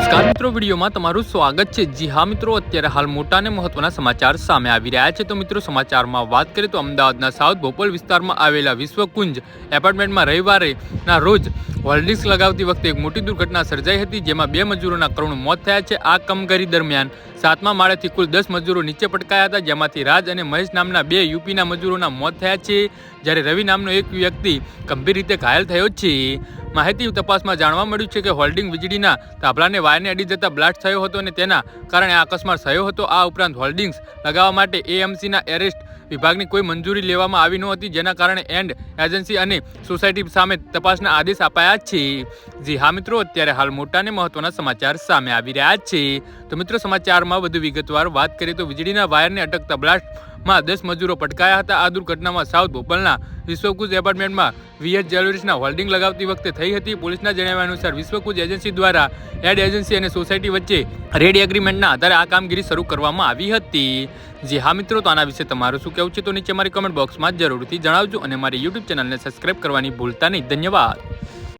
નમસ્કાર મિત્રો, વિડીયોમાં તમારું સ્વાગત છે. જી હા મિત્રો, અત્યારે હાલ મોટા અને મહત્વના સમાચાર સામે આવી રહ્યા છે. તો મિત્રો, સમાચારમાં વાત કરીએ તો અમદાવાદના સાઉથ ભોપલ વિસ્તારમાં આવેલા વિશ્વકુંજ એપાર્ટમેન્ટમાં રવિવારે ના રોજ હોલ્ડિંગ્સ લગાવતી વખતે એક મોટી દુર્ઘટના સર્જાઈ હતી, જેમાં બે મજૂરોના કરુણ મોત થયા છે. આ કામગીરી દરમિયાન સાતમા માળેથી કુલ દસ મજૂરો નીચે પટકાયા હતા, જેમાંથી રાજ અને મહેશ નામના બે યુપીના મજૂરોના મોત થયા છે. જ્યારે રવિ નામનો એક વ્યક્તિ ગંભીર રીતે ઘાયલ થયો છે. માહિતી તપાસમાં જાણવા મળ્યું છે કે હોલ્ડિંગ વીજળીના તાબલાને વાયરને અડી જતા બ્લાસ્ટ થયો હતો અને તેના કારણે આ અકસ્માત થયો હતો. આ ઉપરાંત હોલ્ડિંગ્સ લગાવવા માટે એએમસીના એરેસ્ટ વિભાગની કોઈ મંજૂરી લેવામાં આવી નહોતી જેના કારણે એન્ડ એજન્સી અને સોસાયટી સામે તપાસના આદેશ અપાયા છે. જી હા મિત્રો, અત્યારે હાલ મોટા અને મહત્વના સમાચાર સામે આવી રહ્યા છે. તો મિત્રો, સમાચારમાં વધુ વિગતવાર વાત કરીએ તો વીજળીના વાયરને અટકતા બ્લાસ્ટમાં દસ મજૂરો પટકાયા હતા. આ દુર્ઘટનામાં સાઉથ ભોપાલના વિશ્વકુજ એપાર્ટમેન્ટમાં વીએચ જ્વેલરીસના હોલ્ડિંગ લગાવતી વખતે થઈ હતી. પોલીસના જણાવ્યા અનુસાર વિશ્વકુજ એજન્સી દ્વારા એડ એજન્સી અને સોસાયટી વચ્ચે રેડ એગ્રીમેન્ટના આધારે આ કામગીરી શરૂ કરવામાં આવી હતી. જી હા મિત્રો, તો આના વિશે તમારું શું કહેવું છે? તો નીચે મારી કમેન્ટ બોક્સમાં જરૂરથી જણાવજો અને મારી યુટ્યુબ ચેનલને સબસ્ક્રાઇબ કરવાની ભૂલતા નહીં. ધન્યવાદ.